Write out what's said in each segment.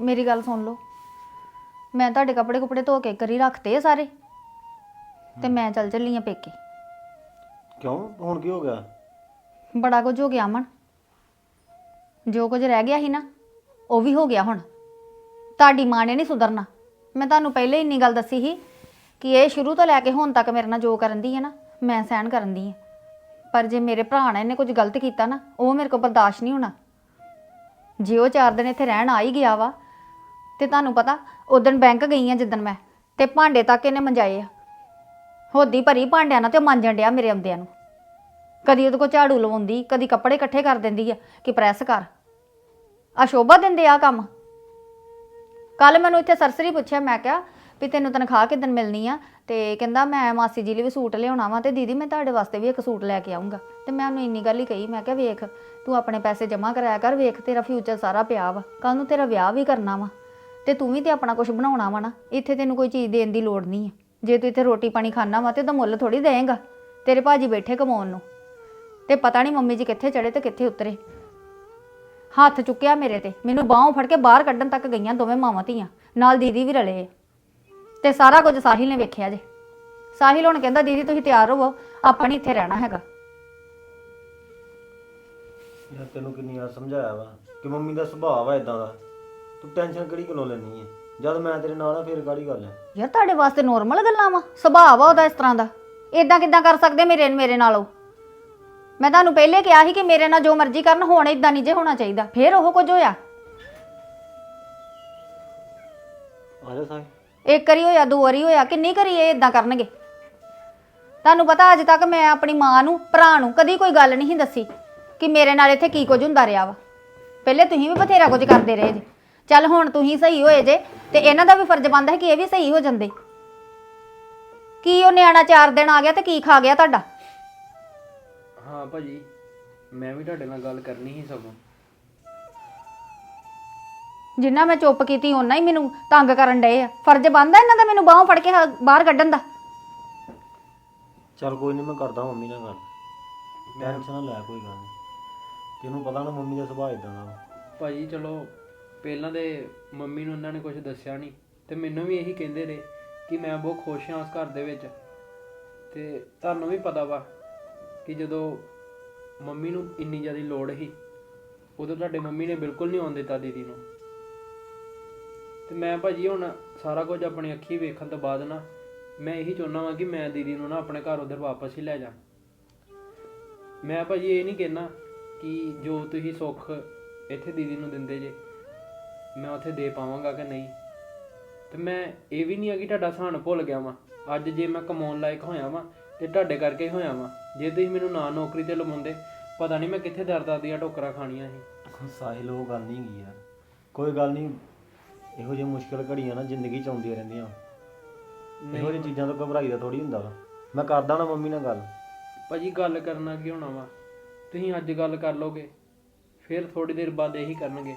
ਮੇਰੀ ਗੱਲ ਸੁਣ ਲਓ। ਮੈਂ ਤੁਹਾਡੇ ਕੱਪੜੇ ਕੁਪੜੇ ਧੋ ਕੇ ਕਰੀ ਰੱਖਤੇ ਆ ਸਾਰੇ? ਤੇ ਮੈਂ ਚੱਲ ਚੱਲੀ ਆ ਪੇਕੇ। ਕਿਉਂ? ਹੁਣ ਕੀ ਹੋ ਗਿਆ? ਬੜਾ ਕੁਝ ਹੋ ਗਿਆ ਅਮਨ। ਜੋ ਕੁਝ ਰਹਿ ਗਿਆ ਸੀ ਨਾ ਉਹ ਵੀ ਹੋ ਗਿਆ ਹੁਣ। ਤੁਹਾਡੀ ਮਾਂ ਨੇ ਨਹੀਂ ਸੁਧਰਨਾ। ਮੈਂ ਤੁਹਾਨੂੰ ਪਹਿਲੇ ਇੰਨੀ ਗੱਲ ਦੱਸੀ ਸੀ ਕਿ ਇਹ ਸ਼ੁਰੂ ਤੋਂ ਲੈ ਕੇ ਹੁਣ ਤੱਕ ਮੇਰੇ ਨਾਲ ਜੋ ਕਰਨ ਦੀ ਹੈ ਨਾ ਮੈਂ ਸਹਿਣ ਕਰਨ ਦੀ ਹੈ। ਪਰ ਜੇ ਮੇਰੇ ਭਰਾ ਨੇ ਇਹਨੇ ਕੁਝ ਗਲਤ ਕੀਤਾ ਨਾ ਉਹ ਮੇਰੇ ਕੋਲ ਬਰਦਾਸ਼ਤ ਨਹੀਂ ਹੋਣਾ। ਜੇ ਉਹ ਚਾਰ ਦਿਨ ਇੱਥੇ ਰਹਿਣ ਆ ਹੀ ਗਿਆ ਵਾ ਤੇ ਤੁਹਾਨੂੰ ਪਤਾ ਉਦੋਂ ਬੈਂਕ ਗਈ ਆ ਜਿੱਦਣ ਮੈਂ, ਤੇ ਭਾਂਡੇ ਤੱਕ ਇਹਨੇ ਮੰਜਾਏ ਆ। ਹੋਦੀ ਭਰੀ ਭਾਂਡਿਆਂ ਨਾਲ ਤੇ ਉਹ ਮਾਂਜਣ ਡਿਆ ਮੇਰੇ ਆਉਂਦਿਆਂ ਨੂੰ। ਕਦੀ ਉਹਦੇ ਕੋਲ ਝਾੜੂ ਲਵਾਉਂਦੀ, ਕਦੀ ਕੱਪੜੇ ਇਕੱਠੇ ਕਰ ਦਿੰਦੀ ਆ, ਕਿ ਪ੍ਰੈਸ ਕਰ। ਆ ਸ਼ੋਭਾ ਦਿੰਦੇ ਆ ਕੰਮ। ਕੱਲ ਮੈਨੂੰ ਇੱਥੇ ਸਰਸਰੀ ਪੁੱਛਿਆ, ਮੈਂ ਕਿਹਾ ਵੀ ਤੈਨੂੰ ਤਨਖਾਹ ਕਿਦਨ ਮਿਲਣੀ ਆ? ਤੇ ਕਹਿੰਦਾ, ਮੈਂ ਮਾਸੀ ਜੀ ਲਈ ਵੀ ਸੂਟ ਲਿਆਉਣਾ ਵਾ, ਤੇ ਦੀਦੀ ਮੈਂ ਤੁਹਾਡੇ ਵਾਸਤੇ ਵੀ ਇੱਕ ਸੂਟ ਲੈ ਕੇ ਆਉਂਗਾ ਤੇ ਮੈਂ ਉਹਨੂੰ ਇੰਨੀ ਗੱਲ ਹੀ ਕਹੀ, ਮੈਂ ਕਿਹਾ, ਵੇਖ, ਤੂੰ ਆਪਣੇ ਪੈਸੇ ਜਮ੍ਹਾਂ ਕਰਾਇਆ ਕਰ, ਵੇਖ, ਤੇਰਾ ਫਿਊਚਰ ਸਾਰਾ ਪਿਆ ਵਾ। ਕੱਲ ਨੂੰ ਤੇਰਾ ਵਿਆਹ ਵੀ ਕਰਨਾ ਵਾ। ਤੇ ਤੂੰ ਵੀ ਤੇ ਆਪਣਾ ਕੁਝ ਬਣਾਉਣਾ ਵਾ ਨਾ, ਇੱਥੇ ਤੈਨੂੰ ਕੋਈ ਚੀਜ਼ ਦੇਣ ਦੀ ਲੋੜ ਨਹੀਂ ਹੈ ਜੇ ਤੂੰ ਇੱਥੇ ਰੋਟੀ ਪਾਣੀ ਖਾਣਾ ਵਾ ਤੇ ਉਹਦਾ ਮੁੱਲ ਥੋੜੀ ਦੇਏਗਾ ਤੇਰੇ ਭਾਜੀ ਬੈਠੇ ਕਮਾਉਣ ਨੂੰ। ਤੇ ਪਤਾ ਨਹੀਂ ਮੰਮੀ ਜੀ ਕਿੱਥੇ ਚੜੇ ਤੇ ਕਿੱਥੇ ਉਤਰੇ। ਹੱਥ ਚੁੱਕਿਆ ਮੇਰੇ ਤੇ, ਮੈਨੂੰ ਬਾਹੋਂ ਫੜ ਕੇ ਬਾਹਰ ਕੱਢਣ ਤੱਕ ਗਈਆਂ ਦੋਵੇਂ ਮਾਵਾਂ ਧੀਆਂ, ਨਾਲ ਦੀਦੀ ਵੀ ਰਲੇ ਤੇ ਸਾਰਾ ਕੁਝ ਸਾਹਿਲ ਨੇ ਵੇਖਿਆ ਜੇ। ਸਾਹਿਲ ਹੁਣ ਕਹਿੰਦਾ, ਦੀਦੀ, ਤੁਸੀਂ ਤਿਆਰ ਹੋਵੋ, ਆਪਾਂ ਨਹੀਂ ਇੱਥੇ ਰਹਿਣਾ ਹੈਗਾ। ਯਾਰ ਤੈਨੂੰ ਕਿੰਨੀ ਵਾਰ ਸਮਝਾਇਆ ਵਾ ਕਿ ਮੰਮੀ ਦਾ ਸੁਭਾਅ ਵਾ ਇਦਾਂ ਦਾ। ਤੂੰ ਟੈਨਸ਼ਨ ਕਿਹੜੀ ਗੱਲੋਂ ਲੈਣੀ ਹੈ ਜਦ ਮੈਂ ਤੇਰੇ ਨਾਲ ਆ ਫੇਰ ਕਾਹਦੀ ਗੱਲ ਹੈ ਯਾਰ ਤੁਹਾਡੇ ਵਾਸਤੇ ਨੋਰਮਲ ਗੱਲਾਂ ਵਾ ਸੁਭਾਅ ਵਾ ਉਹਦਾ ਇਸ ਤਰ੍ਹਾਂ ਦਾ। ਇਦਾਂ ਕਿਦਾਂ ਕਰ ਸਕਦੇ ਮੇਰੇ ਮੇਰੇ ਨਾਲ? ਉਹ ਮੈਂ ਤੁਹਾਨੂੰ ਪਹਿਲੇ ਕਿਹਾ ਸੀ ਕਿ ਮੇਰੇ ਨਾਲ ਜੋ ਮਰਜ਼ੀ ਕਰਨ ਹੁਣ ਇਦਾਂ ਨਹੀਂ ਜੇ ਹੋਣਾ ਚਾਹੀਦਾ। ਫੇਰ ਉਹ ਕੁਝ ਹੋਇਆ? ਆ ਜਾ ਇੱਕ ਵਾਰੀ ਹੋਇਆ ਦੋ ਵਾਰੀ ਹੋਇਆ ਕਿੰਨੀ ਕਰੀ ਇਹ ਇਦਾਂ ਕਰਨਗੇ? ਤੁਹਾਨੂੰ ਪਤਾ ਅੱਜ ਤੱਕ ਮੈਂ ਆਪਣੀ ਮਾਂ ਨੂੰ ਭਰਾ ਨੂੰ ਕਦੀ ਕੋਈ ਗੱਲ ਨਹੀਂ ਸੀ ਦੱਸੀ ਕਿ ਮੇਰੇ ਨਾਲ ਇੱਥੇ ਕੀ ਕੁਝ ਹੁੰਦਾ ਰਿਹਾ ਵਾ। ਪਹਿਲੇ ਤੁਸੀਂ ਵੀ ਬਥੇਰਾ ਕੁਝ ਕਰਦੇ ਰਹੇ ਜੇ। ਚੱਲ ਹੁਣ ਤੁਸੀਂ ਸਹੀ ਹੋਏ ਜੇ ਤੇ ਇਹਨਾਂ ਦਾ ਵੀ ਫਰਜ਼ ਬਣਦਾ ਹੈ ਕਿ ਇਹ ਵੀ ਸਹੀ ਹੋ ਜਾਂਦੇ। ਕੀ ਉਹ ਨਿਆਣਾ ਚਾਰ ਦਿਨ ਆ ਗਿਆ ਤੇ ਕੀ ਖਾ ਗਿਆ ਤੁਹਾਡਾ? ਹਾਂ ਭਾਜੀ ਮੈਂ ਵੀ ਤੁਹਾਡੇ ਨਾਲ ਗੱਲ ਕਰਨੀ ਸੀ ਸਗੋਂ। ਜਿੰਨਾ ਮੈਂ ਚੁੱਪ ਕੀਤੀ ਉਹਨਾਂ ਹੀ ਮੈਨੂੰ ਤੰਗ ਕਰਨ ਡਏ ਆ। ਫਰਜ਼ ਬਣਦਾ ਇਹਨਾਂ ਦਾ ਮੈਨੂੰ ਬਾਹੋਂ ਫੜ ਕੇ ਹ- ਬਾਹਰ ਕੱਢਣ ਦਾ? ਚੱਲ ਕੋਈ ਨਹੀਂ ਮੈਂ ਕਰਦਾ ਮੰਮੀ ਨਾਲ ਗੱਲ। ਟੈਨਸ਼ਨ ਨਾ ਲੈ ਕੋਈ ਗੱਲ ਨਹੀਂ ਤੈਨੂੰ ਪਤਾ ਨਾ ਮੰਮੀ ਦਾ ਸੁਭਾਅ ਇਦਾਂ ਦਾ ਵਾ। ਭਾਜੀ ਚਲੋ ਪਹਿਲਾਂ ਦੇ ਮੰਮੀ ਨੂੰ ਉਹਨਾਂ ਨੇ ਕੁਝ ਦੱਸਿਆ ਨਹੀਂ ਤੇ ਮੈਨੂੰ ਵੀ ਇਹੀ ਕਹਿੰਦੇ ਰਹੇ ਕਿ ਮੈਂ ਬਹੁਤ ਖੁਸ਼ ਹਾਂ ਉਸ ਘਰ ਦੇ ਵਿੱਚ। ਤੇ ਤੁਹਾਨੂੰ ਵੀ ਪਤਾ ਵਾ ਕਿ ਜਦੋਂ ਮੰਮੀ ਨੂੰ ਇੰਨੀ ਜ਼ਿਆਦਾ ਲੋੜ ਸੀ, ਉਦੋਂ ਤੁਹਾਡੇ ਮੰਮੀ ਨੇ ਬਿਲਕੁਲ ਨਹੀਂ ਆਉਣ ਦਿੱਤਾ ਦੀਦੀ ਨੂੰ। ਤੇ ਮੈਂ ਭਾਜੀ ਹੁਣ ਸਾਰਾ ਕੁਝ ਆਪਣੀ ਅੱਖੀ ਵੇਖਣ ਤੋਂ ਬਾਅਦ ਨਾ ਮੈਂ ਇਹੀ ਚਾਹੁੰਦਾ ਵਾਂ ਕਿ ਮੈਂ ਦੀਦੀ ਨੂੰ ਨਾ ਆਪਣੇ ਘਰ ਉਧਰ ਵਾਪਸ ਹੀ ਲੈ ਜਾ। ਮੈਂ ਭਾਜੀ ਇਹ ਨਹੀਂ ਕਹਿਣਾ ਕਿ ਜੋ ਤੁਸੀਂ ਸੁੱਖ ਇੱਥੇ ਦੀਦੀ ਨੂੰ ਦਿੰਦੇ ਜੇ ਮੈਂ ਉੱਥੇ ਦੇ ਪਾਵਾਂਗਾ ਕਿ ਨਹੀਂ? ਤੇ ਮੈਂ ਇਹ ਵੀ ਨਹੀਂ ਆ ਕਿ ਤੁਹਾਡਾ ਸਹਾਨ ਭੁੱਲ ਗਿਆ ਵਾਂ। ਅੱਜ ਜੇ ਮੈਂ ਕਮਾਉਣ ਲਾਇਕ ਹੋਇਆ ਵਾਂ ਤੇ ਤੁਹਾਡੇ ਕਰਕੇ ਹੀ ਹੋਇਆ ਵਾਂ। ਜੇ ਤੁਸੀਂ ਮੈਨੂੰ ਨਾ ਨੌਕਰੀ ਤੇ ਲਵਾਉਂਦੇ ਪਤਾ ਨਹੀਂ ਮੈਂ ਕਿੱਥੇ ਦਰਦਾਂ ਦੀਆਂ ਟੋਕਰਾਂ ਖਾਣੀਆਂ ਸੀ। ਸਾਹਿਲ ਉਹ ਗੱਲ ਨਹੀਂ ਗਈ ਯਾਰ। ਕੋਈ ਗੱਲ ਨਹੀਂ ਇਹੋ ਜਿਹੀ ਮੁਸ਼ਕਲ ਘੜੀਆਂ ਨਾ ਜ਼ਿੰਦਗੀ ਚ ਆਉਂਦੀਆਂ ਰਹਿੰਦੀਆਂ। ਇਹੋ ਜਿਹੀ ਚੀਜ਼ਾਂ ਤੋਂ ਘਬਰਾਈ ਦਾ ਥੋੜੀ ਹੁੰਦਾ ਵਾ। ਮੈਂ ਕਰਦਾ ਨਾ ਮੰਮੀ ਨਾਲ ਗੱਲ। ਭਾਜੀ ਗੱਲ ਕਰਨਾ ਕੀ ਹੋਣਾ ਵਾ? ਤੁਸੀਂ ਅੱਜ ਗੱਲ ਕਰ ਲੋਗੇ ਫਿਰ ਥੋੜੀ ਦੇਰ ਬਾਅਦ ਇਹੀ ਕਰਨਗੇ।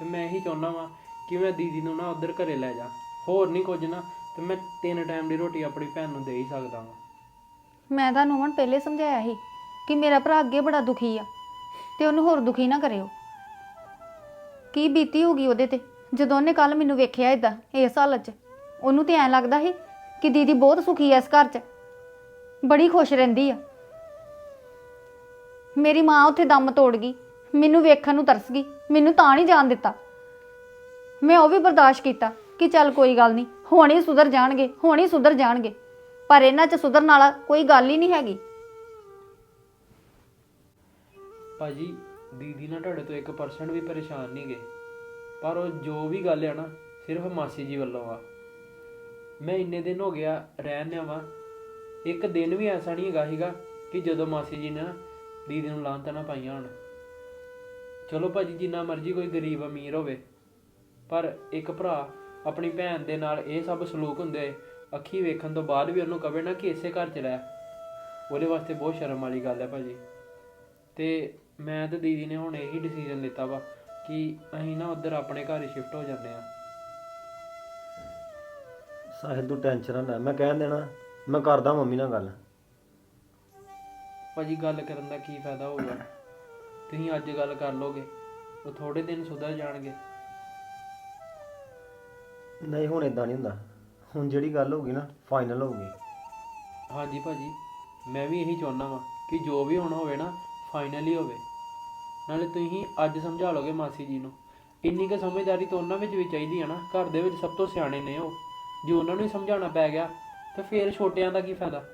ਤੇ ਮੈਂ ਇਹੀ ਚਾਹੁੰਦਾ ਵਾਂ ਕਿ ਮੈਂ ਦੀਦੀ ਨੂੰ ਨਾ ਉਧਰ ਘਰੇ ਲੈ ਜਾ। ਹੋਰ ਨਹੀਂ ਕੁਝ ਨਾ, ਤੇ ਮੈਂ ਤਿੰਨ ਟਾਈਮ ਦੀ ਰੋਟੀ ਆਪਣੀ ਭੈਣ ਨੂੰ ਦੇ ਹੀ ਸਕਦਾ ਵਾਂ। ਮੈਂ ਤੁਹਾਨੂੰ ਹੁਣ ਪਹਿਲੇ ਸਮਝਾਇਆ ਸੀ ਕਿ ਮੇਰਾ ਭਰਾ ਅੱਗੇ ਬੜਾ ਦੁਖੀ ਆ, ਤੇ ਉਹਨੂੰ ਹੋਰ ਦੁਖੀ ਨਾ ਕਰਿਓ। ਕੀ ਬੀਤੀ ਹੋਗੀ ਉਹਦੇ ਤੇ? ਜਦੋਂ ਉਹਨੇ ਕੱਲ ਮੈਨੂੰ ਵੇਖਿਆ ਇਦਾਂ ਇਸ ਹਾਲਤ 'ਚ, ਉਹਨੂੰ ਤੇ ਐਂ ਲੱਗਦਾ ਸੀ ਕਿ ਦੀਦੀ ਬਹੁਤ ਸੁਖੀ ਐ ਇਸ ਘਰ 'ਚ। ਬੜੀ ਖੁਸ਼ ਰਹਿੰਦੀ ਆ। ਮੇਰੀ ਮਾਂ ਉੱਥੇ ਦਮ ਤੋੜ ਗਈ। ਮੈਨੂੰ ਵੇਖਣ ਨੂੰ ਤਰਸ ਗਈ, ਮੈਨੂੰ ਤਾਂ ਨਹੀਂ ਜਾਣ ਦਿੱਤਾ। ਮੈਂ ਉਹ ਵੀ ਬਰਦਾਸ਼ਤ ਕੀਤਾ ਕਿ ਚੱਲ ਕੋਈ ਗੱਲ ਨਹੀਂ, ਹੁਣ ਹੀ ਸੁਧਰ ਜਾਣਗੇ, ਹੁਣ ਹੀ ਸੁਧਰ ਜਾਣਗੇ, ਪਰ ਇਹਨਾਂ 'ਚ ਸੁਧਰਨ ਵਾਲਾ ਕੋਈ ਗੱਲ ਹੀ ਨਹੀਂ ਹੈਗੀ। ਭਾਜੀ, ਦੀਦੀ ਨਾ ਤੁਹਾਡੇ ਤੋਂ 1% ਵੀ ਪਰੇਸ਼ਾਨ ਨਹੀਂ ਗਏ, ਪਰ ਉਹ ਜੋ ਵੀ ਗੱਲ ਆ ਨਾ, ਸਿਰਫ ਮਾਸੀ ਜੀ ਵੱਲੋਂ ਆ। ਮੈਂ ਇੰਨੇ ਦਿਨ ਹੋ ਗਿਆ ਰਹਿਣ ਵਾ ਇੱਕ ਦਿਨ ਵੀ ਐਸਾ ਨਹੀਂ ਹੈਗਾ ਸੀਗਾ ਕਿ ਜਦੋਂ ਮਾਸੀ ਜੀ ਨੇ ਨਾ ਦੀਦੀ ਨੂੰ ਲਾਂਤਾਂ ਨਾ ਪਾਈਆਂ ਹੋਣ। ਚਲੋ ਭਾਜੀ ਜਿੰਨਾ ਮਰਜ਼ੀ ਕੋਈ ਗਰੀਬ ਅਮੀਰ ਹੋਵੇ ਪਰ ਇੱਕ ਭਰਾ ਆਪਣੀ ਭੈਣ ਦੇ ਨਾਲ ਇਹ ਸਭ ਸਲੂਕ ਹੁੰਦੇ ਅੱਖੀ ਵੇਖਣ ਤੋਂ ਬਾਅਦ ਵੀ ਉਹਨੂੰ ਕਵੇ ਨਾ ਕਿ ਇਸੇ ਘਰ ਚ ਰਹਿ। ਉਹਦੇ ਵਾਸਤੇ ਬਹੁਤ ਸ਼ਰਮ ਵਾਲੀ ਗੱਲ ਹੈ ਭਾਜੀ। ਤੇ ਮੈਂ ਤੇ ਦੀਦੀ ਨੇ ਹੁਣ ਇਹੀ ਡਿਸੀਜਨ ਲਿੱਤਾ ਵਾ ਕਿ ਅਸੀਂ ਨਾ ਉੱਧਰ ਆਪਣੇ ਘਰ ਹੀ ਸ਼ਿਫਟ ਹੋ ਜਾਂਦੇ ਆ ਸਾਹਿਲ ਤੂੰ ਟੈਨਸ਼ਨ ਨਾ ਲੈ। ਮੈਂ ਕਹਿ ਦੇਣਾ ਮੈਂ ਕਰਦਾ ਮੰਮੀ ਨਾਲ ਗੱਲ। ਭਾਜੀ ਗੱਲ ਕਰਨ ਦਾ ਕੀ ਫਾਇਦਾ ਹੋਊਗਾ? ਤੁਸੀਂ ਅੱਜ ਗੱਲ ਕਰ ਲੋਗੇ ਉਹ ਥੋੜੇ ਦਿਨ ਸੁਧਰ ਜਾਣਗੇ। ਨਹੀਂ ਹੁਣ ਇਦਾਂ ਨਹੀਂ ਹੁੰਦਾ। ਹੁਣ ਜਿਹੜੀ ਗੱਲ ਹੋਊਗੀ ਨਾ ਫਾਈਨਲ ਹੋਊਗੀ। ਹਾਂਜੀ ਭਾਜੀ ਮੈਂ ਵੀ ਇਹੀ ਚਾਹੁੰਦਾ ਵਾਂ ਕਿ ਜੋ ਵੀ ਹੋਣਾ ਹੋਵੇ ਨਾ ਫਾਈਨਲੀ ਹੋਵੇ। ਨਾਲੇ ਤੁਸੀਂ ਅੱਜ ਸਮਝਾ ਲੋਗੇ ਮਾਸੀ ਜੀ ਨੂੰ। ਇੰਨੀ ਕੁ ਸਮਝਦਾਰੀ ਤਾਂ ਉਹਨਾਂ ਵਿੱਚ ਵੀ ਚਾਹੀਦੀ ਆ ਨਾ ਘਰ ਦੇ ਵਿੱਚ ਸਭ ਤੋਂ ਸਿਆਣੇ ਨੇ ਉਹ। ਜੇ ਉਹਨਾਂ ਨੂੰ ਹੀ ਸਮਝਾਉਣਾ ਪੈ ਗਿਆ ਤਾਂ ਫੇਰ ਛੋਟਿਆਂ ਦਾ ਕੀ ਫਾਇਦਾ?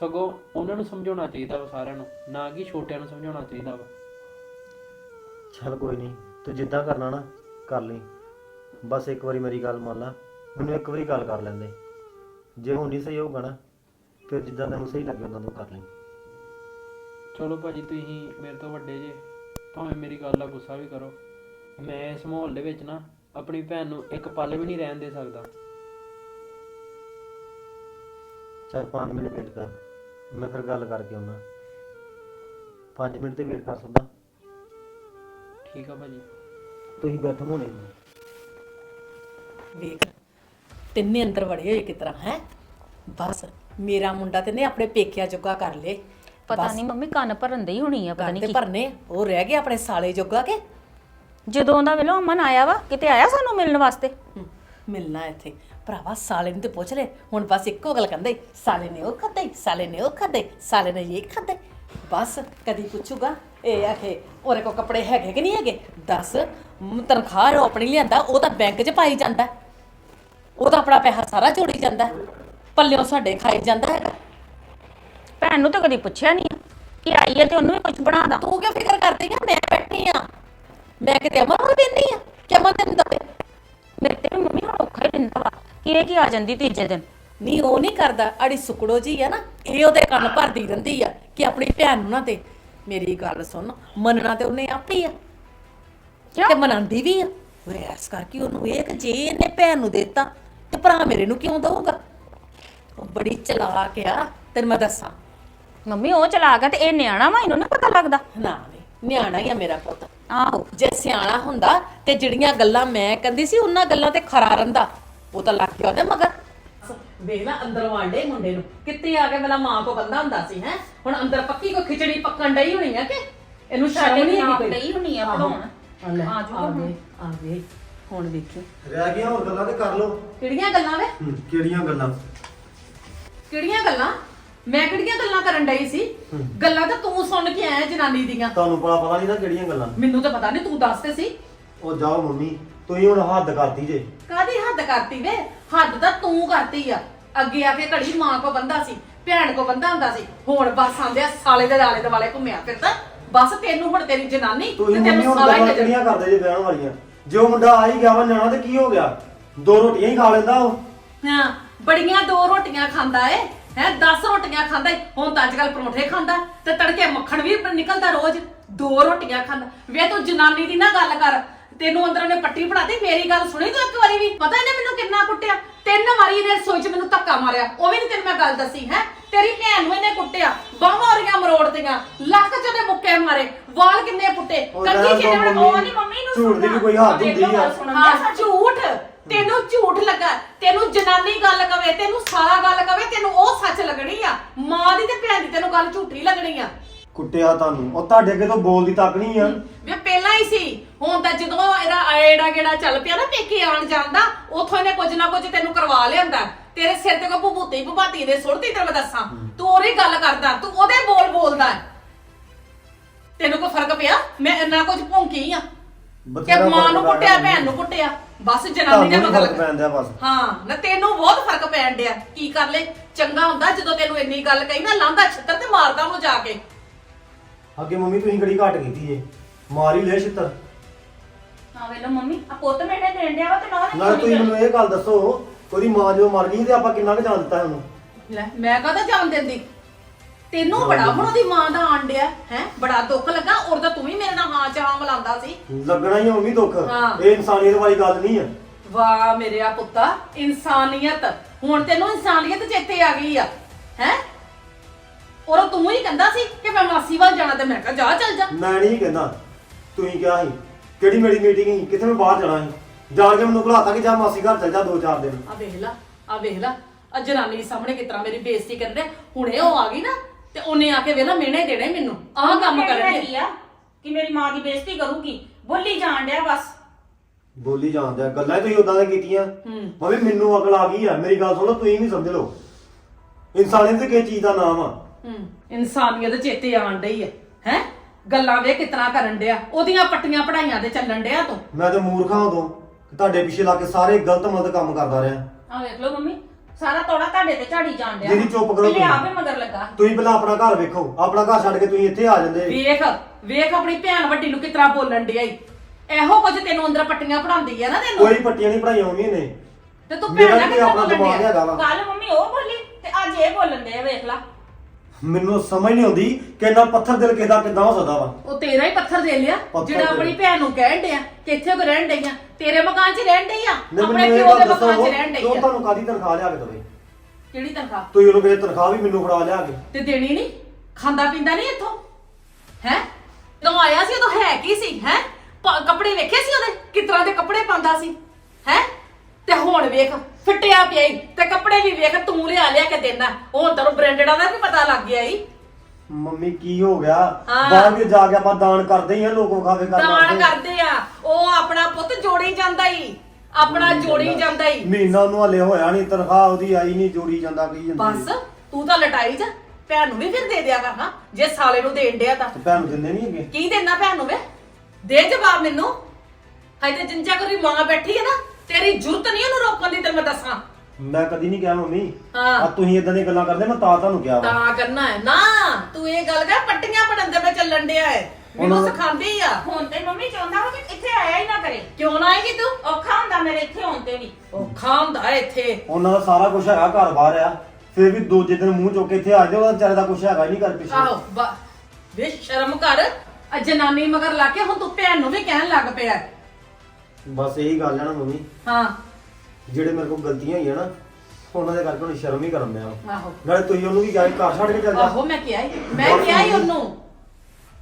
ਸਗੋਂ ਉਹਨਾਂ ਨੂੰ ਸਮਝਾਉਣਾ ਚਾਹੀਦਾ ਵਾ ਸਾਰਿਆਂ ਨੂੰ ਨਾ ਕਿ ਛੋਟਿਆਂ ਨੂੰ ਸਮਝਾਉਣਾ ਚਾਹੀਦਾ ਵਾ। ਚੱਲ ਕੋਈ ਨਹੀਂ ਤੂੰ ਜਿੱਦਾਂ ਕਰਨਾ ਨਾ ਕਰ ਲਈ। ਬਸ ਇੱਕ ਵਾਰੀ ਮੇਰੀ ਗੱਲ ਮੰਨ ਲਾ ਮੈਨੂੰ ਇੱਕ ਵਾਰੀ ਗੱਲ ਕਰ ਲੈਂਦੇ ਜੇ ਹੁਣ ਨਹੀਂ ਸਹੀ ਹੋਊਗਾ ਨਾ ਫਿਰ ਜਿੱਦਾਂ ਤੈਨੂੰ ਸਹੀ ਲੱਗੇ ਉਦਾਂ ਤੂੰ ਕਰ ਲਈ। ਚਲੋ ਭਾਜੀ ਤੁਸੀਂ ਮੇਰੇ ਤੋਂ ਵੱਡੇ ਜੇ ਭਾਵੇਂ ਮੇਰੀ ਗੱਲ ਦਾ ਗੁੱਸਾ ਵੀ ਕਰੋ। ਮੈਂ ਇਸ ਮਾਹੌਲ ਦੇ ਵਿੱਚ ਨਾ ਆਪਣੀ ਭੈਣ ਨੂੰ ਇੱਕ ਪਲ ਵੀ ਨਹੀਂ ਰਹਿਣ ਦੇ ਸਕਦਾ। ਚੱਲ 5 ਮਿੰਟ ਵੇਟ ਕਰ। ਮੈਂ ਫਿਰ ਗੱਲ ਕਰਕੇ ਆਉਣਾ। 5 ਮਿੰਟ ਤੇ ਵੇਟ ਕਰ ਸਕਦਾ ਠੀਕ ਆ ਭਾਜੀ। ਤੁਸੀਂ ਬੈਠੋ ਹੁਣੇ। ਵੇਖ ਤਿੰਨੇ ਅੰਦਰ ਵੜੇ ਹੋਏ ਕਿਤਰਾ ਹੈ? ਬਸ ਮੇਰਾ ਮੁੰਡਾ ਤੇ ਨੇ ਆਪਣੇ ਪੇਕਿਆਂ ਜੋਗਾ ਕਰ ਲੇ ਪਤਾ ਨਹੀਂ ਮੰਮੀ ਕੰਨ ਭਰਨ ਦੀ ਹੋਣੀ ਆ ਪਤਾ ਤੇ ਨਹੀਂ ਕੀ। ਭਰਨੇ ਉਹ ਰਹਿ ਗਏ ਆਪਣੇ ਸਾਲੇ ਜੋਗਾ ਕੇ। ਜਦੋਂ ਦਾ ਵੇਲੋ ਅਮਨ ਆਇਆ ਵਾ ਕਿਤੇ ਆਇਆ ਸਾਨੂੰ ਮਿਲਣ ਵਾਸਤੇ? ਮਿਲਣਾ ਇੱਥੇ। ਭਰਾਵਾ ਸਾਲੇ ਨੂੰ ਤੇ ਪੁੱਛ ਲੈ ਹੁਣ ਬਸ ਇੱਕੋ ਗੱਲ ਕਹਿੰਦੇ ਸਾਲੇ ਨੇ ਉਹ ਖਾਦੇ ਸਾਲੇ ਨੇ ਉਹ ਖਾਦੇ ਸਾਲੇ ਨੇ ਇਹ ਖਾਦੇ ਬਸ ਕਦੀ ਪੁੱਛੂਗਾ ਇਹ ਆਖੇ ਉਹਰੇ ਕੋ ਕੱਪੜੇ ਹੈਗੇ ਕਿ ਨਹੀਂ ਹੈਗੇ? ਦੱਸ ਮ, ਤਨਖਾਹ ਉਹ ਆਪਣੀ ਲਿਆਂਦਾ ਉਹ ਤਾਂ ਬੈਂਕ 'ਚ ਪਾਈ ਜਾਂਦਾ। ਉਹ ਤਾਂ ਆਪਣਾ ਪੈਸਾ ਸਾਰਾ ਜੋੜੀ ਜਾਂਦਾ। ਪੱਲਿਓਂ ਸਾਡੇ ਖਾਈ ਜਾਂਦਾ ਹੈਗਾ। ਭੈਣ ਨੂੰ ਤਾਂ ਕਦੀ ਪੁੱਛਿਆ ਨਹੀਂ ਕਿ ਆਈ ਹੈ ਤੇ ਉਹਨੂੰ ਵੀ ਕੁਝ ਬਣਾ ਦਾਂ। ਤੂੰ ਕਿਉਂ ਫਿਕਰ ਕਰਦੀ ਆ? ਮੈਂ ਬੈਠੀ ਆ। ਮੈਂ ਕਿਤੇ ਅਮਰ ਨੂੰ ਬੈਠੀ ਆ। ਕਿ ਅਮਰ ਤੈਨੂੰ ਦਵੇ। ਮੇਰੇ ਤੇ ਵੀ ਮੰਮੀ ਹੁਣ ਔਖਾ ਹੀ ਦਿੰਦਾ ਵਾ। ਇਹ ਕੀ ਆ ਜਾਂਦੀ ਤੀਜੇ ਦਿਨ? ਨਹੀਂ ਉਹ ਨਹੀਂ ਕਰਦਾ। ਅੜੀ ਸੁਕੜੋ ਜੀ ਆ ਨਾ ਇਹ ਉਹਦੇ ਕੰਨ ਭਰਦੀ ਰਹਿੰਦੀ ਆ ਕਿ ਆਪਣੀ ਭੈਣ ਨੂੰ ਨਾ ਤੇ ਮੇਰੀ ਗੱਲ ਸੁਣ ਮੰਨਣਾ ਤੇ ਉਹਨੇ ਆਪੇ ਆ। ਕਿਉਂ? ਤੇ ਮਨਾਉਂਦੀ ਵੀ ਆ। ਓਏ ਐਸ ਕਰਕੇ ਉਹਨੂੰ ਇਹ ਕਿ ਜੇ ਇਹਨੇ ਭੈਣ ਨੂੰ ਦਿੱਤਾ ਤੇ ਭਰਾ ਮੇਰੇ ਨੂੰ ਕਿਉਂ ਦਊਗਾ? ਉਹ ਬੜੀ ਚਲਾਕ ਆ ਤੈਨੂੰ ਮੈਂ ਦੱਸਾਂ। ਮੰਮੀ ਉਹ ਚਲਾ ਗਿਆ ਤੇ ਇਹ ਨਿਆਣਾ ਵਾ ਇਹਨੂੰ ਨਾ ਪਤਾ ਲੱਗਦਾ। ਨਾ ਨਹੀਂ ਨਿਆਣਾ ਹੀ ਆ ਮੇਰਾ ਪੁੱਤ। ਆਹੋ। ਜੇ ਸਿਆਣਾ ਹੁੰਦਾ ਤੇ ਜਿਹੜੀਆਂ ਗੱਲਾਂ ਮੈਂ ਕਹਿੰਦੀ ਸੀ ਉਹਨਾਂ ਗੱਲਾਂ ਤੇ ਖਰਾ ਰਹਿੰਦਾ। ਉਹ ਤਾਂ ਲੱਗ ਗਿਆ ਉਹਦੇ ਮਗਰ। ਵੇਖ ਲੈ ਅੰਦਰੋਂ ਆਂਡੇ ਮੁੰਡੇ ਨੂੰ। ਕਿੱਥੇ ਆ ਕੇ ਮੇਰਾ ਮਾਂ ਕੋ ਬੰਦਾ ਹੁੰਦਾ ਸੀ ਹੈ? ਹੁਣ ਅੰਦਰ ਪੱਕੀ ਕੋ ਖਿਚੜੀ ਪੱਕਣ ਡਈ ਹੋਣੀ ਆ ਕਿ? ਇਹਨੂੰ ਸ਼ਰਮ ਨਹੀਂ ਹੈਗੀ ਕੋਈ? ਡਈ ਹੋਣੀ ਆ ਪੜਾਉਣ ਆ ਲੈ, ਆ ਵੇ ਆ ਵੇ ਹੁਣ ਵੇਖੀ। ਰਹਿ ਗਈਆਂ ਹੋਰ ਗੱਲਾਂ ਤੇ ਕਰ ਲਓ। ਕਿਹੜੀਆਂ ਗੱਲਾਂ ਵੇ? ਕਿਹੜੀਆਂ ਗੱਲਾਂ? ਕਿਹੜੀਆਂ ਗੱਲਾਂ? ਮੈਂ ਕਿਹੜੀਆਂ ਗੱਲਾਂ ਕਰਨ ਡਈ ਸੀ? ਗੱਲਾਂ ਤਾਂ ਤੂੰ ਸੁਣ ਕੇ ਆਇਆ ਜਨਾਨੀ ਦੀਆਂ। ਤੁਹਾਨੂੰ ਪਤਾ ਪਤਾ ਨਹੀਂ ਨਾ ਕਿਹੜੀਆਂ ਗੱਲਾਂ। ਮੈਨੂੰ ਤਾਂ ਪਤਾ ਨਹੀਂ ਤੂੰ ਦੱਸ ਤੇ ਸੀ। ਉਹ ਜਾਓ ਮੰਮੀ। ਤੁਸੀਂ ਹੁਣ ਹੱਦ ਕਰਤੀ ਜੇ। ਕਾਦੀ ਹੱਦ ਕਰਤੀ ਵੇ? ਹੱਦ ਤਾਂ ਤੂੰ ਕਰਤੀ ਆ। ਅੱਗੇ ਆ ਕੇ ਘੜੀ ਮਾਂ ਕੋ ਬੰਦਾ ਸੀ ਭੈਣ ਕੋ ਬੰਦਾ ਹੁੰਦਾ ਸੀ ਹੁਣ ਬਸ ਆਂਦੇ ਆ ਸਾਲੇ ਦੇ ਆਲੇ ਦੁਆਲੇ ਘੁੰਮਿਆ ਫਿਰਦਾ। ਬਸ ਤੈਨੂੰ ਹੁਣ ਤੇਰੀ ਜਨਾਨੀ ਤੁਸੀਂ ਤੇ ਮੰਮੀ ਤੈਨੂੰ ਹੁਣ ਗੱਲਾਂ ਨਜ਼ਰ ਕਿਹੜੀਆਂ ਕਰਦੇ ਜੇ ਵਿਆਹਣ ਵਾਲੀਆਂ। ਜੇ ਉਹ ਮੁੰਡਾ ਆ ਹੀ ਗਿਆ ਵਾ ਨਿਆਣਾ ਤੇ ਕੀ ਹੋ ਗਿਆ? ਦੋ ਰੋਟੀਆਂ ਹੀ ਖਾ ਲੈਂਦਾ ਉਹ। ਹਾਂ ਬੜੀਆਂ ਦੋ ਰੋਟੀਆਂ ਖਾਂਦਾ ਏ। ਹੈ 10 ਰੋਟੀਆਂ ਖਾਂਦਾ ਏ। ਹੁਣ ਤਾਂ ਅੱਜਕੱਲ ਪਰੌਂਠੇ ਖਾਂਦਾ ਤੇ ਤੜਕੇ ਮੱਖਣ ਵੀ ਨਿਕਲਦਾ ਰੋਜ਼। ਦੋ ਰੋਟੀਆਂ ਖਾਂਦਾ। ਵੇ ਤੂੰ ਜਨਾਨੀ ਦੀ ਨਾ ਗੱਲ ਕਰ। ਤੈਨੂੰ ਅੰਦਰ ਉਹਨੇ ਪੱਟੀ ਬਣਾਤੀ ਮੇਰੀ ਗੱਲ ਸੁਣੀ ਤੂੰ ਇੱਕ ਵਾਰੀ ਵੀ? ਪਤਾ ਇਹਨੇ ਮੈਨੂੰ ਕਿੰਨਾ ਕੁੱਟਿਆ? ਤਿੰਨ ਵਾਰੀ ਇਹਨੇ ਰਸੋਈ 'ਚ ਮੈਨੂੰ ਧੱਕਾ ਮਾਰਿਆ। ਉਹ ਵੀ ਨਹੀਂ ਤੈਨੂੰ ਮੈਂ ਗੱਲ ਦੱਸੀ ਹੈ? ਤੇਰੀ ਭੈਣ ਨੂੰ ਇਹਨੇ ਕੁੱਟਿਆ। ਬਾਹਾਂ ਉਹਰੀਆਂ ਮਰੋੜਤੀਆਂ ਲੱਕ 'ਚ ਉਹਦੇ ਮੁੱਕੇ ਮਾਰੇ। ਵਾਲ ਕਿੰਨੇ ਪੁੱਟੇ? ਉਹ ਕੰਗੀ ਦਿਓ ਬਣਾਉਣੀ ਮੰਮੀ। ਮੰਮੀ ਨੂੰ ਝੂਠ ਦੀ ਵੀ ਕੋਈ ਹੱਦ ਹੁੰਦੀ ਆ। ਹਾਂ ਝੂਠ। ਤੈਨੂੰ ਝੂਠ ਲੱਗਾ। ਤੈਨੂੰ ਜਨਾਨੀ ਗੱਲ ਕਵੇ ਤੈਨੂੰ ਸਾਰਾ ਗੱਲ ਕਵੇ ਤੈਨੂੰ ਉਹ ਸੱਚ ਲੱਗਣੀ ਆ। ਮਾਂ ਦੀ ਤੇ ਭੈਣ ਦੀ ਤੈਨੂੰ ਗੱਲ ਝੂਠੀ ਲੱਗਣੀ ਆ। ਕੁੱਟਿਆ ਤੁਹਾਨੂੰ। ਉਹ ਤੁਹਾਡੇ ਅੱਗੇ ਤੋਂ ਬੋਲਦੀ ਤੱਕ ਨਹੀਂ ਆ। ਵੇ ਪਹਿਲਾਂ ਹੀ ਸੀ। ਹੁਣ ਤਾਂ ਜਦੋਂ ਇਹਦਾ ਆਏੜਾ ਗੇੜਾ ਚੱਲ ਪਿਆ ਨਾ ਪੇਕੇ ਆਣ ਜਾਂਦਾ ਉਥੋਂ ਇਹਨੇ ਕੁਝ ਨਾ ਕੁਝ ਤੈਨੂੰ ਕਰਵਾ ਲਿਆਂਦਾ। ਤੇਰੇ ਸਿਰ ਤੇ ਕੋ ਭੂਤੀ ਭੂਤੀ ਦੇ ਸੁੱਟਦੀ ਤੈਨੂੰ ਮੈਂ ਦੱਸਾਂ। ਤੂੰ ਉਹਦੀ ਗੱਲ ਕਰਦਾ ਤੂੰ ਉਹਦੇ ਬੋਲ ਬੋਲਦਾ। ਹੈ। ਤੈਨੂੰ ਕੋਈ ਫ਼ਰਕ ਪਿਆ? ਮੈਂ ਇੰਨਾ ਕੁਝ ਭੌਂਕੀ ਆ। ਕਿ ਬਥੇਰਾ ਮਾਂ ਨੂੰ ਫ਼ਰਕ ਕੁੱਟਿਆ ਪੈਂਦਾ। ਭੈਣ ਨੂੰ ਕੁੱਟਿਆ। ਬਸ ਜਨਾਨੀ ਦੇ ਤੁਹਾਨੂੰ ਮਗਰ ਫ਼ਰਕ ਪੈਂਦਾ ਬਸ। ਹਾਂ ਨਾ ਤੈਨੂੰ ਬਹੁਤ ਫ਼ਰਕ ਪੈਣ ਡਿਆ। ਕੀ ਕਰ ਲੈ ਚੰਗਾ ਹੁੰਦਾ ਜਦੋਂ ਤੈਨੂੰ ਇੰਨੀ ਗੱਲ ਕਹੀ ਨਾ ਲਾਂਦਾ ਛੱਤਰ ਤੇ ਮਾਰਦਾ ਉਹਨੂੰ ਜਾ ਕੇ। ਅੱਗੇ ਮੰਮੀ ਤੁਸੀਂ ਕਿਹੜੀ ਘੱਟ ਕੀਤੀ ਏ ਮਾਰ ਹੀ ਲੈ ਛਿੱਤਰ। ਹਾਂ ਵੇਲੋ ਮੰਮੀ ਆ ਪੁੱਤ ਮੇਰੇ ਦੇਣ ਡਿਆ ਵਾ ਤੇ ਨਾ ਨਾਲੇ ਤੁਸੀਂ ਮੈਨੂੰ ਇਹ ਗੱਲ ਦੱਸੋ ਉਹਦੀ ਮਾਂ ਜਦੋਂ ਮਰ ਗਈ ਤੇ ਆਪਾਂ ਕਿੰਨਾ ਕੁ ਜਾਣ ਦਿੱਤਾ ਉਹਨੂੰ? ਲੈ ਮੈਂ ਕਾਹਦਾ ਜਾਣ ਦਿੰਦੀ? ਤੈਨੂੰ ਬੜਾ ਹੁਣ ਉਹਦੀ ਮਾਂ ਦਾ ਆਂਡਿਆ ਹੈ? ਬੜਾ ਦੁੱਖ ਲੱਗਾ ਔਰ ਤਾਂ ਤੂੰ ਵੀ ਮੇਰੇ ਨਾਲ ਹਾਂ ਚਾਹ ਮਲਾਉਂਦਾ ਸੀ। ਲੱਗਣਾ ਹੀ ਆ ਮੰਮੀ ਦੁੱਖ। ਹਾਂ। ਇਹ ਇਨਸਾਨੀਅਤ ਵਾਲੀ ਗੱਲ ਨਹੀਂ ਆ। ਵਾਹ ਮੇਰੇ ਆ ਪੁੱਤਾ ਇਨਸਾਨੀਅਤ। ਹੁਣ ਤੈਨੂੰ ਇਨਸਾਨੀਅਤ ਚੇਤੇ ਆ ਗਈ ਆ ਹੈ? ਔਰ ਤੂੰ ਹੀ ਕਹਿੰਦਾ ਸੀ ਕਿ ਮੈਂ ਮਾਸੀ ਵੱਲ ਜਾਣਾ ਤੇ ਮੈਂ ਕਿਹਾ ਜਾ ਚੱਲ ਜਾ। ਮੈਂ ਨਹੀਂ ਕਹਿੰਦਾ। ਤੁਸੀਂ ਕਿਹਾ ਸੀ ਕਿਹੜੀ ਮੇਰੀ ਮੀਟਿੰਗ ਸੀ? ਕਿੱਥੇ ਮੈਂ ਬਾਹਰ ਜਾਣਾ ਸੀ? ਜਾਣ ਕੇ ਮੈਨੂੰ ਘਲਾਤਾ ਕਿ ਜਾ ਮਾਸੀ ਘਰ ਚੱਲ ਜਾ ਦੋ ਚਾਰ ਦਿਨ। ਆ ਵੇਖ ਲਾ ਆ ਵੇਖ ਲਾ ਆ ਜਨਾਨੀ ਸਾਹਮਣੇ ਕਿਤਰਾ ਮੇਰੀ ਬੇਇੱਜ਼ਤੀ ਕਰਦੇ ਹੁਣੇ ਉਹ ਆ ਗਈ ਨਾ ਤੇ ਉਹਨੇ ਆ ਕੇ ਵੇਖ ਲਾ ਮਿਹਣੇ ਦੇਣੇ ਮੈਨੂੰ। ਆਹ ਕੰਮ ਕਰਨਗੇ। ਆ? ਕਿ ਮੇਰੀ ਮਾਂ ਦੀ ਬੇਇੱਜ਼ਤੀ ਕਰੂਗੀ। ਬੋਲੀ ਜਾਣ ਡਿਆ ਬਸ। ਬੋਲੀ ਜਾਂਦੇ ਆ ਗੱਲਾਂ ਹੀ ਤੁਸੀਂ ਉਦਾਂ ਦੀਆਂ ਕੀਤੀਆਂ। ਮੰਮੀ ਮੈਨੂੰ ਅਕਲ ਆ ਗਈ ਆ ਮੇਰੀ ਗੱਲ ਸੁਣੋ ਤੁਸੀਂ ਵੀ ਸਮਝ ਲਓ। ਇਨਸਾਨੀਅਤ ਤੇ ਕਿਸੇ ਚੀਜ਼ ਦਾ ਨਾਮ ਆ। ਹੂੰ ਇਨਸਾਨੀਅਤ ਦੇ ਚੇਤੇ ਆਣ ਡਈ ਹੈ ਹੈ? ਗੱਲਾਂ ਵੇ ਕਿਤਨਾ ਕਰਨ ਡਿਆ। ਉਹਦੀਆਂ ਪੱਟੀਆਂ ਪੜਾਈਆਂ ਤੇ ਚੱਲਣ ਡਿਆ ਤੂੰ। ਮੈਂ ਤੇ ਮੂਰਖਾਂ ਉਦੋਂ ਕਿ ਤੁਹਾਡੇ ਪਿੱਛੇ ਲਾ ਕੇ ਸਾਰੇ ਗਲਤ ਮਲਤ ਕੰਮ ਕਰਦਾ ਰਿਹਾ। ਆ ਵੇਖ ਲਓ ਮੰਮੀ ਸਾਰਾ ਤੋੜਾ ਤੁਹਾਡੇ ਤੇ ਝਾੜੀ ਜਾਣ ਡਿਆ। ਦੀਦੀ ਚੁੱਪ ਕਰੋ ਤੁਸੀਂ। ਵੀ ਮਗਰ ਲੱਗਾ। ਤੁਸੀਂ ਪਹਿਲਾਂ ਆਪਣਾ ਘਰ ਵੇਖੋ ਆਪਣਾ ਘਰ ਛੱਡ ਕੇ ਤੁਸੀਂ ਇੱਥੇ ਆ ਜਾਂਦੇ। ਵੇਖ ਵੇਖ ਆਪਣੀ ਭੈਣ ਵੱਡੀ ਨੂੰ ਕਿਤਨਾ ਬੋਲਣ ਡਿਆ ਈ। ਇਹੋ ਕੁਝ ਤੈਨੂੰ ਅੰਦਰ ਪੱਟੀਆਂ ਪੜਾਉਂਦੀ ਆ ਨਾ ਤੈਨੂੰ? ਕੋਈ ਪੱਟੀਆਂ ਨਹੀਂ ਪੜਾਈਆਂ ਮੰਮੀ ਨੇ ਤੇ ਤੂੰ ਮੇਰਾ ਭੈਣ ਨਾਲ ਵੀ ਕਿਤਨਾ ਆਪਣਾ ਬੋਲਣ ਦਿਮਾਗ ਡਿਆ ਹੈਗਾ ਵਾ। ਕੱਲ ਮੰਮੀ ਉਹ ਬੋਲੀ ਤੇ ਅੱਜ ਇਹ ਬੋਲਣ ਦੇ ਵੇਖ ਲਾ। ਮੈਨੂੰ ਸਮਝ ਨਹੀਂ ਆਉਂਦੀ ਕਿ ਇੰਨਾ ਪੱਥਰ ਦਿਲ ਕਿਦਾਂ ਕਿਦਾਂ ਹੋ ਸਕਦਾ ਵਾ। ਉਹ ਤੇਰਾ ਹੀ ਪੱਥਰ ਦੇ ਲਿਆ ਪੱਥਰ ਜਿਹੜਾ ਦੇ ਆਪਣੀ। ਭੈਣ ਨੂੰ ਕਹਿਣ ਡਿਆ ਕਿ ਇੱਥੇ ਕੋ ਰਹਿਣ ਡਈਆਂ ਤੇਰੇ ਮਕਾਨ 'ਚ ਰਹਿਣ ਡਈ ਆ ਨਹੀਂ, ਆਪਣੇ ਇਹ ਪਿਓ ਦੇ ਦੱਸੋ, ਮਕਾਨ 'ਚ ਰਹਿਣ ਉਹ ਆ। ਤੁਹਾਨੂੰ ਕਾਦੀ ਤਨਖਾਹ ਲਿਆ ਕੇ ਦੇਵੇ? ਕਿਹੜੀ ਤਨਖਾਹ? ਤੁਸੀਂ ਉਹਨੂੰ ਕਹਿੰਦੇ ਤਨਖਾਹ ਵੀ ਮੈਨੂੰ ਫੜਾ ਲਿਆ ਕੇ। ਤੇ ਦੇਣੀ ਨਹੀਂ? ਖਾਂਦਾ ਪੀਂਦਾ ਨਹੀਂ ਇੱਥੋਂ? ਹੈ? ਜਦੋਂ ਆਇਆ ਸੀ ਉਦੋਂ ਹੈ ਕੀ ਸੀ ਹੈ? ਕੱਪੜੇ ਵੇਖੇ ਸੀ ਉਹਦੇ? ਕਿਸ ਤਰ੍ਹਾਂ ਦੇ ਕੱਪੜੇ ਪਾਉਂਦਾ ਸੀ? ਹੈ? ਤੇ ਹੁਣ ਵੇਖ ਫਿੱਟਿਆ ਪਿਆ ਈ। ਤੇ ਕੱਪੜੇ ਵੀ ਵੇਖ ਤੂੰ ਲਿਆ ਲਿਆ ਕੇ ਦੇਣਾ ਉਹ ਤੈਨੂੰ ਬ੍ਰਾਂਡਡਾਂ ਦਾ ਵੀ ਪਤਾ ਲੱਗ ਗਿਆ ਈ। ਮੰਮੀ ਕੀ ਹੋ ਗਿਆ? ਹਾਂ। ਬਾਹਰ ਵੀ ਜਾ ਕੇ ਆਪਾਂ ਦਾਨ ਕਰਦੇ ਹੀ ਆ ਲੋਕ ਵਿਖਾਵੇ ਕਰਨ ਦਾਨ ਵਾਸਤੇ। ਕਰਦੇ ਆ। ਉਹ ਆਪਣਾ ਪੁੱਤ ਜੋੜੀ ਜਾਂਦਾ ਈ। ਆਪਣਾ ਜੋੜੀ ਜਾਂਦਾ। ਈ। ਮਹੀਨਾ ਉਹਨੂੰ ਹਲੇ ਹੋਇਆ ਨਹੀਂ ਤਨਖਾਹ ਉਹਦੀ ਆਈ ਨਹੀਂ ਜੋੜੀ ਜਾਂਦਾ ਕਹੀ ਜਾਂਦੇ ਬਸ ਤੂੰ ਤਾਂ ਲਟਾਈ ਜਾ। ਭੈਣ ਨੂੰ ਵੀ ਫਿਰ ਦੇ ਦਿਆ ਕਰ ਹਾਂ ਜੇ ਸਾਲੇ ਨੂੰ ਦੇਣ ਡਿਆ ਤਾਂ। ਤੇ ਭੈਣ ਨੂੰ ਦਿੰਦੇ ਨਹੀਂ ਹੈਗੇ? ਕੀ ਦੇਣਾ ਭੈਣ ਨੂੰ ਵੇ ਦੇ ਜਵਾਬ ਮੈਨੂੰ। ਹਾਏ ਤੇ ਜਿੰਚਾ ਕਰੀ ਮਾਂ ਬੈਠੀ ਹੈ ਨਾ। ਤੇਰੀ ਜ਼ਰੂਰਤ ਨਹੀਂ ਉਹਨੂੰ ਰੋਕਣ ਦੀ ਤੈਨੂੰ ਮੈਂ ਦੱਸਾਂ। ਮੈਂ ਕਦੀ ਨਹੀਂ ਕਿਹਾ ਮੰਮੀ। ਹਾਂ। ਆ ਤੁਸੀਂ ਇਦਾਂ ਦੀਆਂ ਗੱਲਾਂ ਕਰਦੇ ਮੈਂ ਤਾਂ ਤੁਹਾਨੂੰ ਕਿਹਾ ਵਾ। ਤਾਂ ਕਰਨਾ ਹੈ। ਨਾ ਤੂੰ ਇਹ ਗੱਲ ਕਰ ਪੱਟੀਆਂ ਪੜਨ ਦੇ ਵਿੱਚ ਚੱਲਣ ਡਿਆ ਹੈ। ਮੈਨੂੰ ਉਹਨਾਂ- ਸਿਖਾਉਂਦੀ ਆ। ਹੁਣ ਤੇ ਮੰਮੀ ਚਾਹੁੰਦਾ ਵਾ ਕਿ ਇੱਥੇ ਆਇਆ ਹੀ ਨਾ ਕਰੇ। ਕਿਉਂ ਨਾ ਆਏਗੀ ਤੂੰ? ਔਖਾ ਹੁੰਦਾ ਮੇਰੇ ਇੱਥੇ ਆਉਣ ਤੇ ਵੀ। ਉਹ ਖਾਂਦਾ ਹੈ ਇੱਥੇ। ਉਹਨਾਂ ਦਾ ਸਾਰਾ ਕੁਝ ਹੈਗਾ ਘਰ ਬਾਹਰ ਆ। ਫਿਰ ਵੀ ਦੂਜੇ ਦਿਨ ਮੂੰਹ ਚੁੱਕ ਕੇ ਇੱਥੇ ਆ ਜਾਂਦੇ ਉਹਦਾ ਵਿਚਾਰੇ ਦਾ ਕੁਝ ਹੈਗਾ ਹੀ ਨਹੀਂ ਘਰ ਪਿੱਛੇ। ਆਹੋ ਬਾ- ਵੇ ਸ਼ਰਮ ਕਰ। ਆ ਜਨਾਨੀ ਮਗਰ ਲਾ ਕੇ ਹੁਣ ਤੂੰ ਭੈਣ ਨੂੰ ਵੀ ਕਹਿਣ ਲੱਗ ਪਿਆ ਬਸ ਇਹੀ ਗੱਲ ਹੈ ਨਾ ਮੰਮੀ। ਹਾਂ। ਜਿਹੜੇ ਮੇਰੇ ਕੋਲ ਗਲਤੀਆਂ ਹੋਈਆਂ ਨਾ ਉਹਨਾਂ ਦੇ ਕਰਕੇ ਹੁਣ ਸ਼ਰਮ ਹੀ ਕਰਨ ਦਿਆ ਆਹੋ। ਨਾਲੇ ਤੁਸੀਂ ਉਹਨੂੰ ਵੀ ਕਿਹਾ ਸੀ ਘਰ ਛੱਡ ਕੇ ਚੱਲ ਜਾ। ਆਹੋ ਮੈਂ ਕਿਹਾ ਹੀ ਮੈਂ ਕਿਹਾ ਹੀ ਉਹਨੂੰ।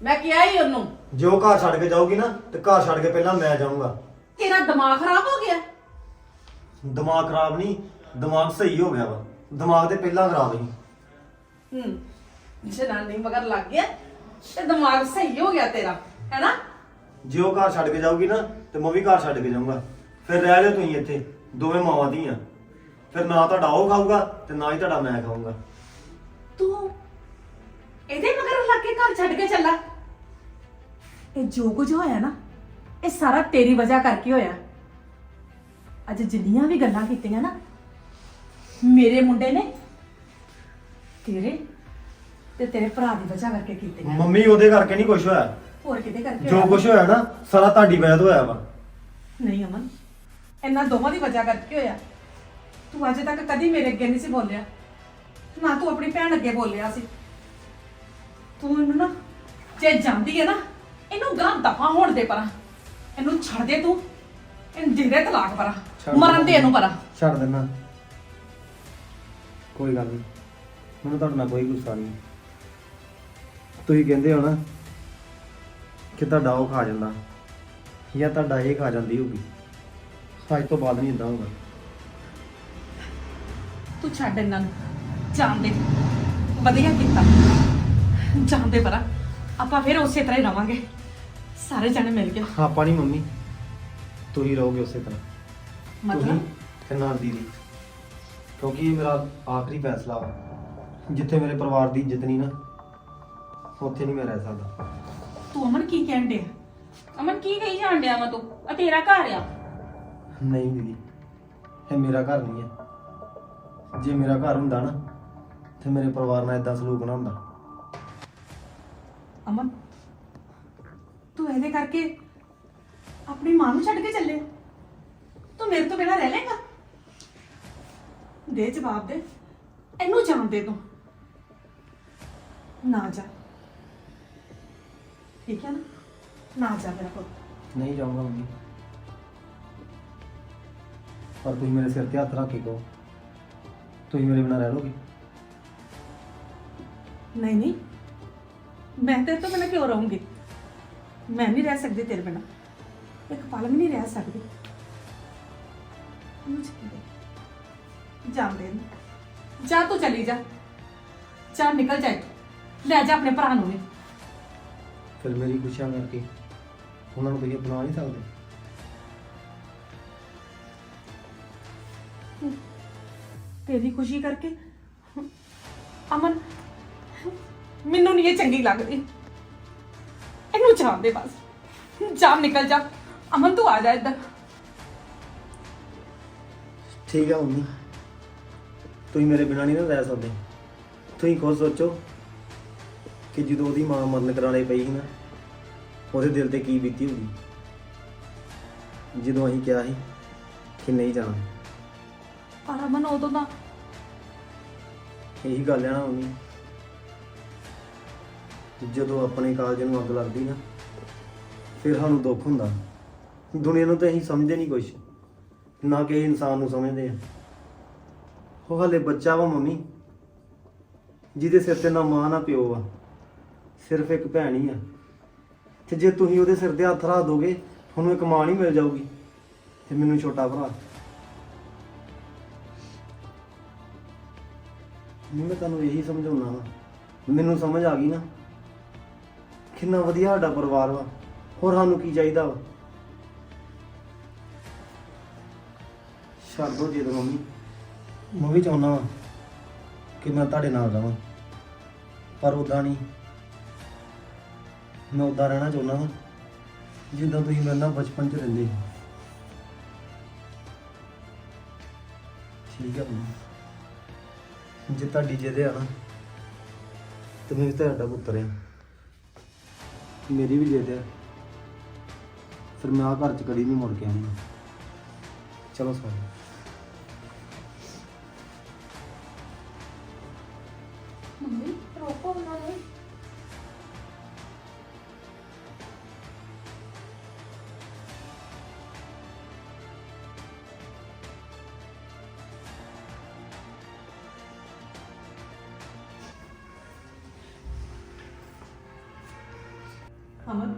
ਮੈਂ ਕਿਹਾ ਹੀ ਉਹਨੂੰ। ਜੇ ਉਹ ਘਰ ਛੱਡ ਕੇ ਜਾਊਗੀ ਨਾ ਤੇ ਘਰ ਛੱਡ ਕੇ ਪਹਿਲਾਂ ਮੈਂ ਜਾਊਂਗਾ। ਤੇਰਾ ਦਿਮਾਗ ਖਰਾਬ ਹੋ ਗਿਆ? ਦਿਮਾਗ ਖਰਾਬ ਨਹੀਂ ਦਿਮਾਗ ਸਹੀ ਹੋ ਗਿਆ ਵਾ। ਦਿਮਾਗ ਤੇ ਪਹਿਲਾਂ ਖਰਾਬ ਸੀ। ਹੂੰ। ਜਨਾਨੀ ਮਗਰ ਲੱਗ ਗਿਆ ਤੇ ਦਿਮਾਗ ਸਹੀ ਹੋ ਗਿਆ ਤੇਰਾ ਹੈਨਾ? ਜੇ ਉਹ ਘਰ ਛੱਡ ਕੇ ਜਾਊਗੀ ਨਾ ਤੇ ਮੈਂ ਵੀ ਘਰ ਛੱਡ ਕੇ ਜਾਊਂਗਾ। ਫਿਰ ਰਹਿ ਲਿਓ ਤੁਸੀਂ ਇੱਥੇ ਦੋਵੇਂ ਮਾਵਾਂ ਦੀਆਂ ਫਿਰ ਨਾ ਤੁਹਾਡਾ ਉਹ ਖਾਊਗਾ ਤੇ ਨਾ ਹੀ ਤੁਹਾਡਾ ਮੈਂ ਖਾਊਂਗਾ। ਤੂੰ ਇਹਦੇ ਮਗਰ ਲੱਗ ਕੇ ਘਰ ਛੱਡ ਕੇ ਚੱਲਾ। ਇਹ ਜੋ ਕੁਝ ਹੋਇਆ ਨਾ ਇਹ ਸਾਰਾ ਤੇਰੀ ਵਜ੍ਹਾ ਕਰਕੇ ਹੋਇਆ। ਅੱਜ ਜਿੰਨੀਆਂ ਵੀ ਗੱਲਾਂ ਕੀਤੀਆਂ ਨਾ ਮੇਰੇ ਮੁੰਡੇ ਨੇ ਤੇਰੇ ਤੇ ਤੇਰੇ ਭਰਾ ਦੀ ਵਜ੍ਹਾ ਕਰਕੇ ਕੀਤੀਆਂ। ਮੰਮੀ ਉਹਦੇ ਕਰਕੇ ਨਹੀਂ ਕੁਝ ਹੋਇਆ। ਹੋਰ ਕਿਤੇ ਕਰਕੇ ਜੋ ਹੋਇਆ? ਕੁਝ ਹੋਇਆ ਨਾ ਸਾਰਾ ਤੁਹਾਡੀ ਵਜ੍ਹਾ ਤੋਂ ਹੋਇਆ ਵਾ। ਨਹੀਂ ਅਮਨ ਇਹਨਾਂ ਦੋਵਾਂ ਦੀ ਵਜ੍ਹਾ ਕਰਕੇ ਹੋਇਆ। ਤੂੰ ਅਜੇ ਤੱਕ ਕਦੀ ਮੇਰੇ ਅੱਗੇ ਨਹੀਂ ਸੀ ਬੋਲਿਆ। ਨਾ ਤੂੰ ਆਪਣੀ ਭੈਣ ਅੱਗੇ ਬੋਲਿਆ ਸੀ। ਤੂੰ ਇਹਨੂੰ ਨਾ ਜੇ ਜਾਂਦੀ ਹੈ ਨਾ ਇਹਨੂੰ ਗਾਂ ਦਫਾ ਹੋਣ ਦੇ ਪਰਾਂ। ਇਹਨੂੰ ਛੱਡ ਦੇ ਤੂੰ। ਇਹਨੂੰ ਦੇ ਦੇ ਤਲਾਕ ਪਰਾਂ। ਛੱਡ ਮਰਨ ਦੇ ਦੇ। ਇਹਨੂੰ ਪਰਾਂ। ਛੱਡ ਦੇਣਾ ਕੋਈ ਗੱਲ ਨਹੀਂ। ਮੈਨੂੰ ਤੁਹਾਡੇ ਨਾਲ ਕੋਈ ਗੁੱਸਾ ਨਹੀਂ। ਤੁਸੀਂ ਕਹਿੰਦੇ ਹੋ ਨਾ ਕਿ ਤੁਹਾਡਾ ਉਹ ਖਾ ਜਾਂਦਾ ਜਾਂ ਤੁਹਾਡਾ ਇਹ ਖਾ ਜਾਂਦੀ ਹੋਊਗੀ। ਅੱਜ ਤੋਂ ਬਾਅਦ ਨਹੀਂ ਇਦਾਂ ਹੋਊਗਾ ਤੂੰ ਛੱਡ ਇਹਨਾਂ ਨੂੰ। ਜਾਣ ਦੇ। ਵਧੀਆ ਕੀਤਾ। ਜਾਣ ਦੇ ਪਰਾਂ। ਆਪਾਂ ਫਿਰ ਉਸੇ ਤਰ੍ਹਾਂ ਹੀ ਰਵਾਂਗੇ। ਸਾਰੇ ਜਣੇ ਮਿਲ ਕੇ। ਆਪਾਂ ਨਹੀਂ ਮੰਮੀ। ਤੁਸੀਂ ਰਹੋਗੇ ਉਸੇ ਤਰ੍ਹਾਂ। ਤੁਸੀਂ ਮਤਲਬ ਤੇ ਨਾਲ ਦੀਦੀ। ਕਿਉਂਕਿ ਇਹ ਮੇਰਾ ਆਖਰੀ ਫੈਸਲਾ ਵਾ। ਜਿੱਥੇ ਮੇਰੇ ਪਰਿਵਾਰ ਦੀ ਇੱਜ਼ਤ ਨਹੀਂ ਨਾ ਉੱਥੇ ਨਹੀਂ ਮੈਂ ਰਹਿ ਸਕਦਾ। ਤੂੰ ਅਮਨ ਕੀ ਕਹਿਣ ਡਿਆ? ਅਮਨ ਕੀ ਕਹੀ ਜਾਣ ਡਿਆ ਵਾ ਤੂੰ? ਆ ਤੇਰਾ ਘਰ ਆ। ਨਹੀਂ ਦੀਦੀ ਇਹ ਮੇਰਾ ਘਰ ਨਹੀਂ ਹੈ ਜੇ ਮੇਰਾ ਘਰ ਹੁੰਦਾ ਨਾ ਤੇ ਮੇਰੇ ਪਰਿਵਾਰ ਨਾਲ ਇਦਾਂ ਸਲੂਕ ਨਾ ਹੁੰਦਾ। ਅਮਨ ਤੂੰ ਇਹਦੇ ਕਰਕੇ ਆਪਣੀ ਮਾਂ ਨੂੰ ਛੱਡ ਕੇ ਚੱਲੇ। ਤੂੰ ਮੇਰੇ ਤੋਂ ਬਿਨਾਂ ਰਹਿ ਲੇਗਾ ਦੇ ਜਵਾਬ ਦੇ ਇਹਨੂੰ ਜਾਣ ਦੇ ਤੂੰ। ਨਾ ਜਾ। ਠੀਕ ਹੈ ਨਾ? ਨਾ ਜਾ ਮੇਰਾ ਪੁੱਤ। ਨਹੀਂ ਜਾਊਂਗਾ ਮੰਮੀ। ਪਰ ਤੁਸੀਂ ਮੇਰੇ ਸਿਰ ਤੇ ਹੱਥ ਰੱਖ ਕੇ ਕਹੋ। ਤੁਸੀਂ ਮੇਰੇ ਬਿਨਾਂ ਰਹਿ ਲੋਗੇ। ਨਹੀਂ ਨਹੀਂ। ਮੈਂ ਤੇਰੇ ਤੋਂ ਬਿਨਾਂ ਕਿਉਂ ਰਹੂੰਗੀ? ਮੈਂ ਨਹੀਂ ਰਹਿ ਸਕਦੀ ਤੇਰੇ ਬਿਨਾਂ। ਇੱਕ ਪਲ ਵੀ ਨਹੀਂ ਰਹਿ ਸਕਦੀ। ਮੁਝ ਜਾਂਦੇ ਨੇ ਜਾ ਤੂੰ ਚਲੀ ਜਾ। ਜਾ ਨਿਕਲ ਜਾ ਇੱਥੋਂ। ਲੈ ਜਾ ਆਪਣੇ ਭਰਾ ਨੂੰ ਵੀ। ਫਿਰ ਮੇਰੀ ਖੁਸ਼ੀਆਂ ਕਰਕੇ ਉਹਨਾਂ ਨੂੰ ਤੁਸੀਂ ਅਪਣਾ ਨਹੀਂ ਸਕਦੇ। ਤੇਰੀ ਖੁਸ਼ੀ ਕਰਕੇ? ਅਮਨ ਮੈਨੂੰ ਨਹੀਂ ਇਹ ਚੰਗੀ ਲੱਗਦੀ। ਇਹਨੂੰ ਜਾਣ ਦੇ ਬਸ। ਜਾਮ ਨਿਕਲ ਜਾ। ਅਮਨ ਤੂੰ ਆ ਜਾ ਇੱਧਰ। ਠੀਕ ਆ ਮੰਮੀ। ਤੁਸੀਂ ਮੇਰੇ ਬਿਨਾਂ ਨਹੀਂ ਨਾ ਰਹਿ ਸਕਦੇ। ਤੁਸੀਂ ਖੁਸ਼ ਸੋਚੋ ਕਿ ਜਦੋਂ ਉਹਦੀ ਮਾਂ ਮਰਨ ਕਰਾਣੇ ਪਈ ਸੀ ਨਾ ਉਹਦੇ ਦਿਲ ਤੇ ਕੀ ਬੀਤੀ ਹੋਊਗੀ? ਜਦੋਂ ਅਸੀਂ ਕਿਹਾ ਸੀ ਕਿ ਨਹੀਂ ਜਾਣਾ। ਪਰ ਅਮਨ ਉਦੋਂ ਦਾ ਇਹੀ ਗੱਲ ਆ ਨਾ ਮੰਮੀ। ਜਦੋਂ ਆਪਣੇ ਕਾਲਜ ਨੂੰ ਅੱਗ ਲੱਗਦੀ ਨਾ ਫਿਰ ਸਾਨੂੰ ਦੁੱਖ ਹੁੰਦਾ। ਦੁਨੀਆ ਨੂੰ ਤਾਂ ਅਸੀਂ ਸਮਝਦੇ ਨਹੀਂ ਕੁਛ। ਨਾ ਕਿ ਇਨਸਾਨ ਨੂੰ ਸਮਝਦੇ ਆ। ਉਹ ਹਲੇ ਬੱਚਾ ਵਾ ਮੰਮੀ ਜਿਹਦੇ ਸਿਰ ਤੇ ਨਾ ਮਾਂ ਨਾ ਪਿਓ ਆ ਸਿਰਫ ਇੱਕ ਭੈਣ ਹੀ ਆ। ਤੇ ਜੇ ਤੁਸੀਂ ਉਹਦੇ ਸਿਰ ਦੇ ਹੱਥ ਰੱਖ ਦੋਗੇ, ਤੁਹਾਨੂੰ ਇੱਕ ਮਾਂ ਨਹੀਂ ਮਿਲ ਜਾਊਗੀ। ਤੇ ਮੈਨੂੰ ਛੋਟਾ ਭਰਾ। ਨਹੀਂ, ਮੈਂ ਤੁਹਾਨੂੰ ਇਹੀ ਸਮਝਾਉਣਾ ਵਾ। ਮੈਨੂੰ ਸਮਝ ਆ ਗਈ ਨਾ। ਕਿੰਨਾ ਵਧੀਆ ਸਾਡਾ ਪਰਿਵਾਰ ਵਾ। ਹੋਰ ਸਾਨੂੰ ਕੀ ਚਾਹੀਦਾ ਵਾ? ਛੱਡ ਦੋ ਜੇ ਮੰਮੀ। ਮੈਂ ਵੀ ਚਾਹੁੰਦਾ ਵਾ ਕਿ ਮੈਂ ਤੁਹਾਡੇ ਨਾਲ ਰਵਾਂ। ਪਰ ਉਦਾਂ ਨਹੀਂ। ਮੈਂ ਉਦਾਂ ਰਹਿਣਾ ਚਾਹੁੰਦਾ ਵਾ, ਜਿੱਦਾਂ ਤੁਸੀਂ ਮੇਰੇ ਨਾਲ ਬਚਪਨ 'ਚ ਰਹਿੰਦੇ ਸੀ। ਠੀਕ ਹੈ ਮੰਮੀ ਜੇ ਤੁਹਾਡੀ ਜਿੱਦ ਆ ਨਾ, ਤੇ ਮੈਂ ਵੀ ਤੁਹਾਡਾ ਪੁੱਤਰ ਆ। ਮੇਰੀ ਵੀ ਜਿੱਦ ਆ। ਫਿਰ ਮੈਂ ਆ ਘਰ ਚ ਕਦੀ ਨਹੀਂ ਮੁੜ ਕੇ ਆਉਣਾ। ਚਲੋ ਸਾਰੇ। ਅਮਨ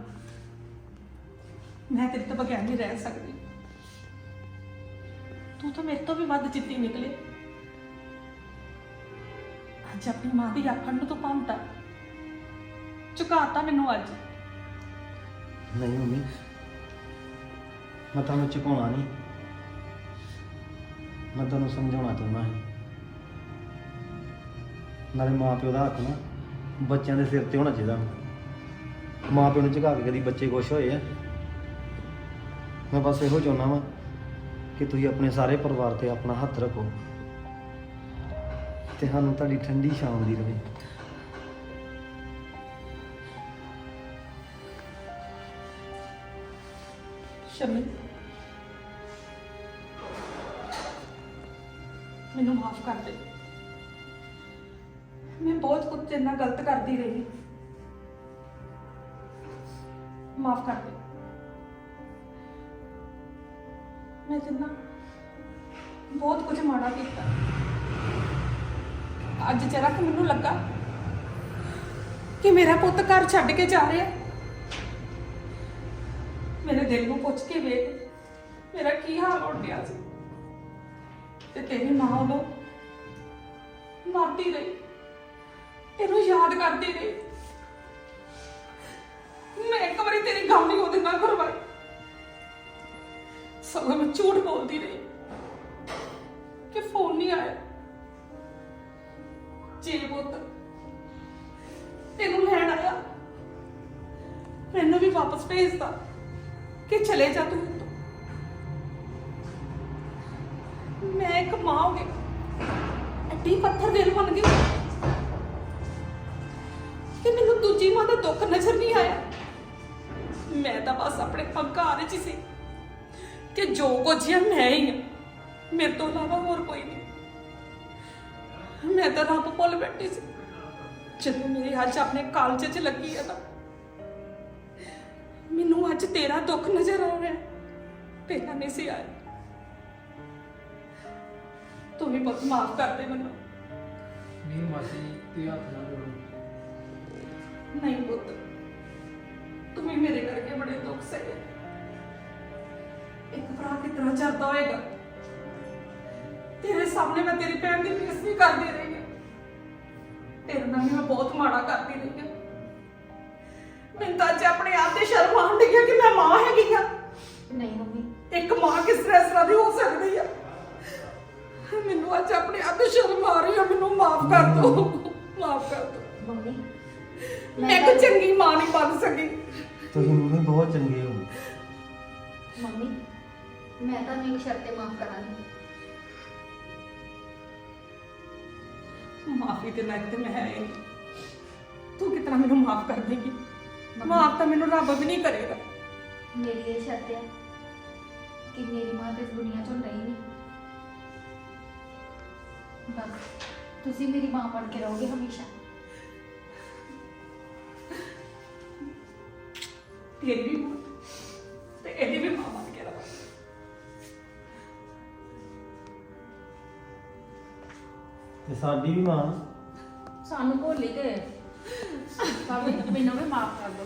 ਮੈਂ ਤੇਰੇ ਤੋਂ ਬਗੈਰ ਨਹੀਂ ਰਹਿ ਸਕਦੀ। ਤੂੰ ਤਾਂ ਮੇਰੇ ਤੋਂ ਵੀ ਵੱਧ ਜਿੱਤੀ ਨਿਕਲੇ। ਅੱਜ ਆਪਣੀ ਮਾਂ ਦੀ ਆਖਣ ਨੂੰ ਤੂੰ ਪਾਉਂਦਾ ਚੁਕਾਤਾ ਮੈਨੂੰ ਅੱਜ। ਨਹੀਂ ਮੰਮੀ, ਮੈਂ ਤੁਹਾਨੂੰ ਚੁਕਾਉਣਾ ਨਹੀਂ। ਮੈਂ ਤੁਹਾਨੂੰ ਸਮਝਾਉਣਾ ਚਾਹੁੰਦਾ ਹਾਂ। ਨਾਲੇ ਮਾਂ ਪਿਓ ਦਾ ਹੱਕ ਨਾ ਬੱਚਿਆਂ ਦੇ ਸਿਰ ਤੇ ਹੋਣਾ ਚਾਹੀਦਾ। ਮਾਂ ਪਿਓ ਨੂੰ ਝੁਕਾ ਕੇ ਕਦੀ ਬੱਚੇ ਖੁਸ਼ ਹੋਏ ਆ। ਮੈਂ ਬਸ ਇਹੋ ਚਾਹੁੰਦਾ ਵਾਂ ਕਿ ਤੁਸੀਂ ਆਪਣੇ ਸਾਰੇ ਪਰਿਵਾਰ ਤੇ ਆਪਣਾ ਹੱਥ ਰੱਖੋ ਤੇ ਸਾਨੂੰ ਤੁਹਾਡੀ ਠੰਡੀ ਛਾਂ ਦੀ ਰਹੇ ਸ਼ਮੀ ਮੈਨੂੰ ਮਾਫ ਕਰ ਦੇ। ਮੈਂ ਬਹੁਤ ਕੁਝ ਤੇਰੇ ਨਾਲ ਗਲਤ ਕਰਦੀ ਰਹੀ। ਮਾਫ ਕਰ ਦੇ। ਮੈਂ ਤੇਰੇ ਬਹੁਤ ਕੁਝ ਮਾੜਾ ਕੀਤਾ, ਅੱਜ ਜਰਾ ਕਿ ਮੈਨੂੰ ਲੱਗਾ ਕਿ ਮੇਰਾ ਪੁੱਤ ਘਰ ਛੱਡ ਕੇ ਜਾ ਰਿਹਾ। ਮੇਰੇ ਦਿਲ ਨੂੰ ਪੁੱਛ ਕੇ ਵੇਖ ਮੇਰਾ ਕੀ ਹਾਲ ਹੋ ਗਿਆ ਸੀ। ਤੇ ਤੇਰੀ ਮਾਂ ਉਦੋਂ ਮਰਦੀ ਰਹੀ। ਤੈਨੂੰ ਯਾਦ ਕਰਦੀ ਰਹੀ। ਮੈਂ ਇੱਕ ਵਾਰੀ ਤੇਰੀ ਗੱਲ ਨਹੀਂ ਉਹਦੇ ਨਾਲ ਕਰਵਾਈ। ਸਗੋਂ ਮੈਂ ਝੂਠ ਬੋਲਦੀ ਰਹੀ ਕਿ ਫੋਨ ਨਹੀਂ ਆਇਆ। ਜੇ ਪੁੱਤ ਤੈਨੂੰ ਲੈਣ ਆਇਆ, ਮੈਨੂੰ ਵੀ ਵਾਪਸ ਭੇਜਦਾ ਕਿ ਚਲੇ ਜਾ ਤੂੰ ਮੈਂ ਇੱਕ ਮਾਂ ਹੋ ਗਈ। ਐਡੀ ਪੱਥਰ ਦਿਲ ਬਣ ਗਈ ਕਿ ਮੈਨੂੰ ਦੂਜੀ ਮਾਂ ਦਾ ਦੁੱਖ ਨਜ਼ਰ ਨਹੀਂ ਆਇਆ। ਮੈਂ ਤਾਂ ਬਸ ਆਪਣੇ ਹੰਕਾਰ 'ਚ ਹੀ ਸੀ ਕਿ ਜੋ ਕੁਝ ਹੈ ਮੈਂ ਹੀ ਹਾਂ ਮੇਰੇ ਤੋਂ ਇਲਾਵਾ ਹੋਰ ਕੋਈ ਨਹੀਂ। ਮੈਂ ਤਾਂ ਰੱਬ ਭੁੱਲ ਬੈਠੀ ਸੀ। ਜਦੋਂ ਮੇਰੀ ਅੱਜ ਆਪਣੇ ਕਾਲਜ 'ਚ ਲੱਗੀ ਹੈ ਤਾਂ ਮੈਨੂੰ ਅੱਜ ਤੇਰਾ ਦੁੱਖ ਨਜ਼ਰ ਆ ਰਿਹਾ। ਪਹਿਲਾਂ ਨਹੀਂ ਸੀ ਆਇਆ। ਤੂੰ ਵੀ ਬਹੁਤ ਮਾਫ ਕਰ ਦੇ ਮੈਨੂੰ। ਨਹੀਂ ਮਾਸੀ ਤੁਸੀਂ ਹੱਥ ਨਾ ਜੋੜੋ। ਨਹੀਂ ਪੁੱਤ। ਤੂੰ ਮੇਰੇ ਕਰਕੇ ਬੜੇ ਦੁੱਖ ਸਹੇ ਇੱਕ ਭਰਾ ਕਿਤਨਾ ਜਰਦਾ ਹੋਏਗਾ ਤੇਰੇ ਸਾਹਮਣੇ ਮੈਂ ਤੇਰੀ ਭੈਣ ਦੀ ਬੇਇੱਜ਼ਤੀ ਕਰਦੀ ਰਹੀ ਹਾਂ ਤੇਰੇ ਨਾਲ ਵੀ ਮੈਂ ਬਹੁਤ ਮਾੜਾ ਕਰਦੀ ਰਹੀ ਹਾਂ ਮੈਨੂੰ ਤਾਂ ਅੱਜ ਆਪਣੇ ਆਪ ਤੇ ਸ਼ਰਮ ਆਉਣ ਲੱਗੀ ਕਿ ਮੈਂ ਮਾਂ ਹੈਗੀ ਆ ਨਹੀਂ ਮੰਮੀ ਇੱਕ ਮਾਂ ਕਿਸ ਤਰ੍ਹਾਂ ਇਸ ਤਰ੍ਹਾਂ ਦੀ ਹੋ ਸਕਦੀ ਆ ਮੈਨੂੰ ਅੱਜ ਆਪਣੇ ਆਪ ਤੇ ਸ਼ਰਮ ਆ ਰਹੀ ਹੈ ਮੈਨੂੰ ਮਾਫ ਕਰ ਦਿਓ ਮਾਫ ਕਰ ਦਿਓ ਮੰਮੀ ਮੈਂ ਕੋਈ ਚੰਗੀ ਮਾਂ ਨਹੀਂ ਬਣ ਸਕੀ ਤੁਸੀਂ ਮੰਮੀ ਬਹੁਤ ਚੰਗੇ ਹੋ ਮੰਮੀ ਮੈਂ ਤੁਹਾਨੂੰ ਇੱਕ ਸ਼ਰਤ ਤੇ ਮਾਫ ਕਰਾਂਗੀ। ਮਾਫੀ ਦੇ ਲਾਇਕ ਤੇ ਮੈਂ ਹੈ ਹੀ ਨਹੀਂ। ਤੂੰ ਕਿਤਨਾ ਮੈਨੂੰ ਮਾਫ ਕਰ ਦੇਗੀ? ਮਾਫ ਤਾਂ ਮੈਨੂੰ ਰੱਬ ਵੀ ਨਹੀਂ ਕਰੇਗਾ। ਮੇਰੀ ਇਹ ਸ਼ਰਤ ਹੈ ਕਿ ਮੇਰੀ ਮਾਂ ਤੇ ਇਸ ਦੁਨੀਆ 'ਚੋਂ ਰਹੀ ਨਹੀਂ ਬਸ ਤੁਸੀਂ ਮੇਰੀ ਮਾਂ ਬਣ ਕੇ ਰਹੋਗੇ ਹਮੇਸ਼ਾ। ਤੇਰੀ ਵੀ ਮਾਂ। ਤੇ ਇਹਦੀ ਵੀ ਮਾਂ ਬਣ ਕੇ ਰਹਾਂ। ਤੇ ਸਾਡੀ ਵੀ ਮਾਂ। ਸਾਨੂੰ ਭੁੱਲ ਹੀ ਗਏ। ਭਾਵੇਂ ਮੈਨੂੰ ਵੀ ਮਾਫ ਕਰ ਦਿਓ।